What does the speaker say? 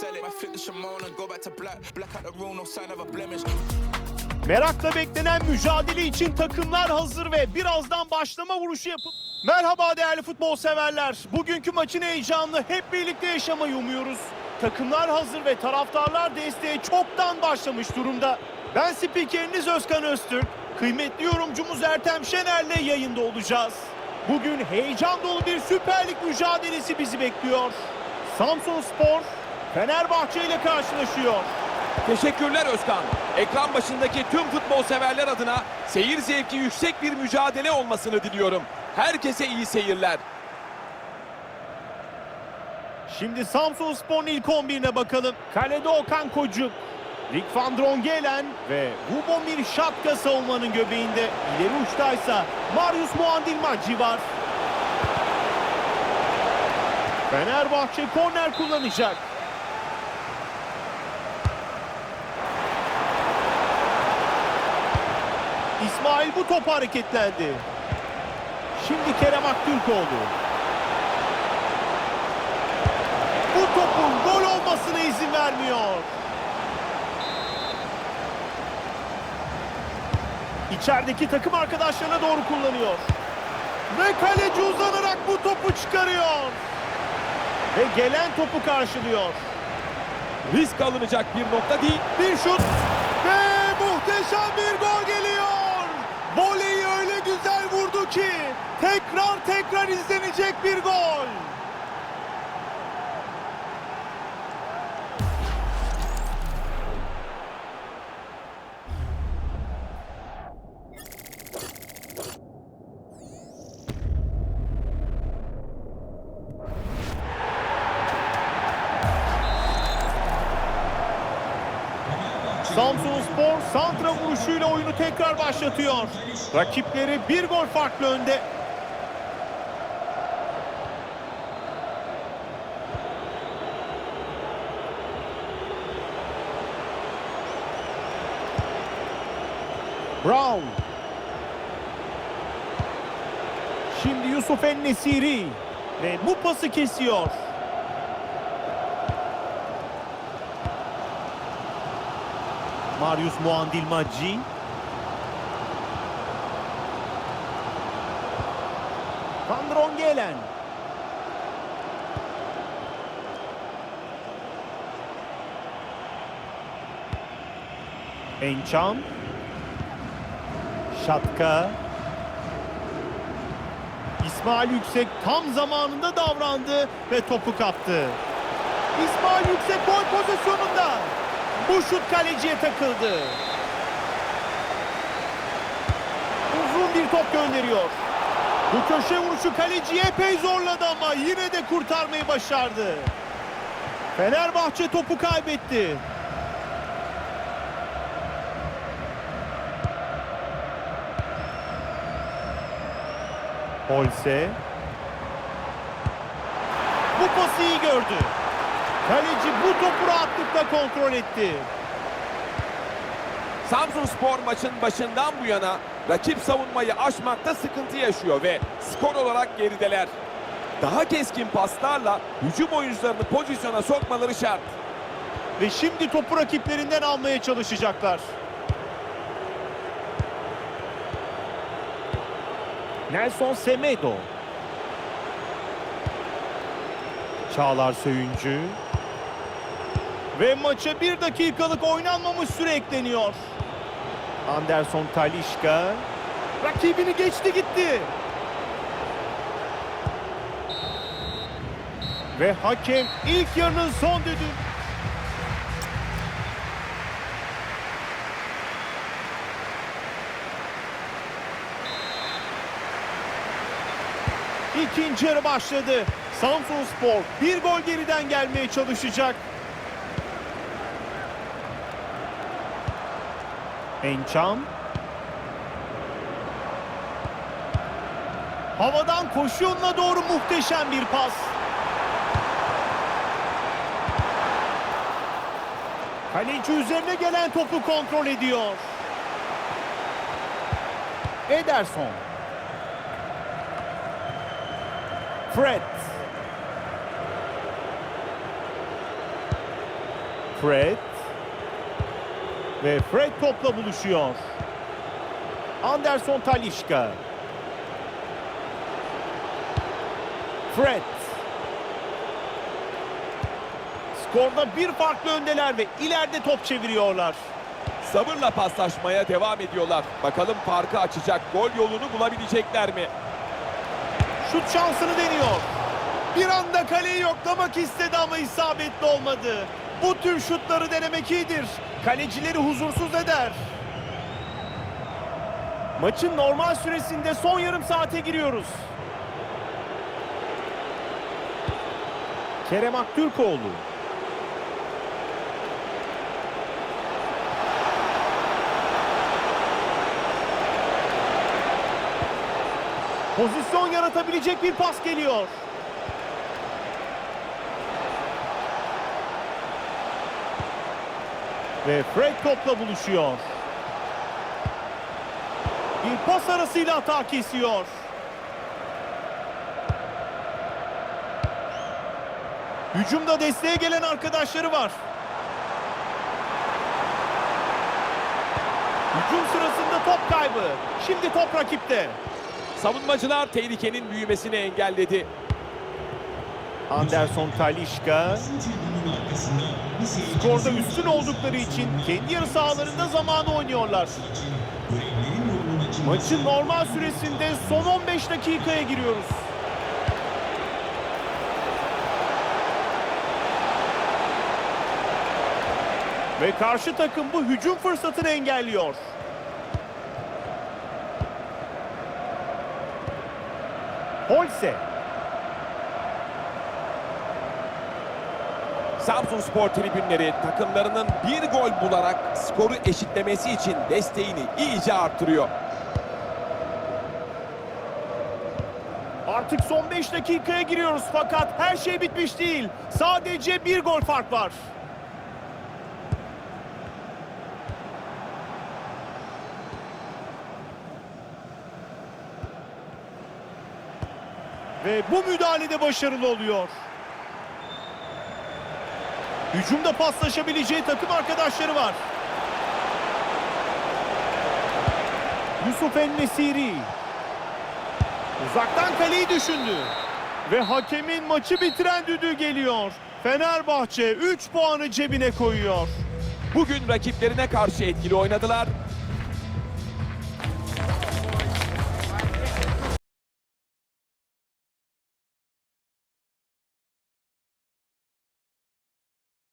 sell it. I fit the Shimon go back to black. Black out the room, no sign of a blemish. Merakla beklenen mücadele için takımlar hazır ve birazdan başlama vuruşu yapıp... Merhaba değerli futbol severler. Bugünkü maçın heyecanını hep birlikte yaşamayı umuyoruz. Takımlar hazır ve taraftarlar desteğe çoktan başlamış durumda. Ben spikeriniz Özkan Öztürk. Kıymetli yorumcumuz Ertem Şener'le yayında olacağız. Bugün heyecan dolu bir Süper Lig mücadelesi bizi bekliyor. Samsun Spor Fenerbahçe ile karşılaşıyor. Teşekkürler Özkan. Ekran başındaki tüm futbol severler adına seyir zevki yüksek bir mücadele olmasını diliyorum. Herkese iyi seyirler. Şimdi Samsun Spor'un ilk 11'ine bakalım. Kalede Okan Kocuk, Rick van Drongelen ve Lubomir Şatka savunmanın göbeğinde. İleri uçtaysa Marius Muandilmacı var. Fenerbahçe korner kullanacak. İsmail bu topu hareketlendi. Şimdi Kerem Aktürkoğlu. Bu topun gol olmasına izin vermiyor. İçerideki takım arkadaşlarına doğru kullanıyor. Ve kaleci uzanarak bu topu çıkarıyor. Ve gelen topu karşılıyor. Risk alınacak bir nokta değil. Bir şut ve muhteşem bir gol. Voleyi öyle güzel vurdu ki tekrar tekrar izlenecek bir gol. Samsun Spor santra vuruşuyla oyunu tekrar başlatıyor. Rakipleri bir gol farklı önde. Brown. Şimdi Yusuf En-Nesiri ve bu pası kesiyor. Marius Muandilmacı. Van Drongelen. Ençam. Şatka. İsmail Yüksek tam zamanında davrandı ve topu kaptı. İsmail Yüksek gol pozisyonunda. Bu şut kaleciye takıldı. Uzun bir top gönderiyor. Bu köşe vuruşu kaleciyi epey zorladı ama yine de kurtarmayı başardı. Fenerbahçe topu kaybetti. Holse. Bu pası iyi gördü. Kaleci bu topu rahatlıkla kontrol etti. Samsun Spor maçın başından bu yana rakip savunmayı aşmakta sıkıntı yaşıyor ve skor olarak gerideler. Daha keskin paslarla hücum oyuncularını pozisyona sokmaları şart. Ve şimdi topu rakiplerinden almaya çalışacaklar. Nelson Semedo. Çağlar Söyüncü. Ve maça bir dakikalık oynanmamış süre ekleniyor. Anderson Talişka. Rakibini geçti gitti. Ve hakem ilk yarının son düdüğü. İkinci yarı başladı. Samsun Spor bir gol geriden gelmeye çalışacak. Ençam. Havadan koşu yoluna doğru muhteşem bir pas. Kaleci üzerine gelen topu kontrol ediyor. Ederson. Fred. Fred. Ve Fred topla buluşuyor. Anderson Talişka. Fred. Skorda bir farklı öndeler ve ileride top çeviriyorlar. Sabırla paslaşmaya devam ediyorlar. Bakalım farkı açacak gol yolunu bulabilecekler mi? Şut şansını deniyor. Bir anda kaleyi yoklamak istedi ama isabetli olmadı. Bu tür şutları denemek iyidir. Kalecileri huzursuz eder. Maçın normal süresinde son yarım saate giriyoruz. Kerem Aktürkoğlu. Pozisyon yaratabilecek bir pas geliyor. Ve Fred topla buluşuyor. Bir pas arasıyla hata kesiyor. Hücumda desteğe gelen arkadaşları var. Hücum sırasında top kaybı. Şimdi top rakipte. Savunmacılar tehlikenin büyümesini engelledi. Anderson Talişka skorda üstün oldukları için kendi yarı sahalarında zamanı oynuyorlar. Maçın normal süresinde son 15 dakikaya giriyoruz. Ve karşı takım bu hücum fırsatını engelliyor. Holse Samsun Spor tribünleri takımlarının bir gol bularak skoru eşitlemesi için desteğini iyice arttırıyor. Artık son 5 dakikaya giriyoruz fakat her şey bitmiş değil. Sadece bir gol fark var. Ve bu müdahalede başarılı oluyor. Hücumda paslaşabileceği takım arkadaşları var. Yusuf En-Nesiri. Uzaktan kaleyi düşündü. Ve hakemin maçı bitiren düdüğü geliyor. Fenerbahçe 3 puanı cebine koyuyor. Bugün rakiplerine karşı etkili oynadılar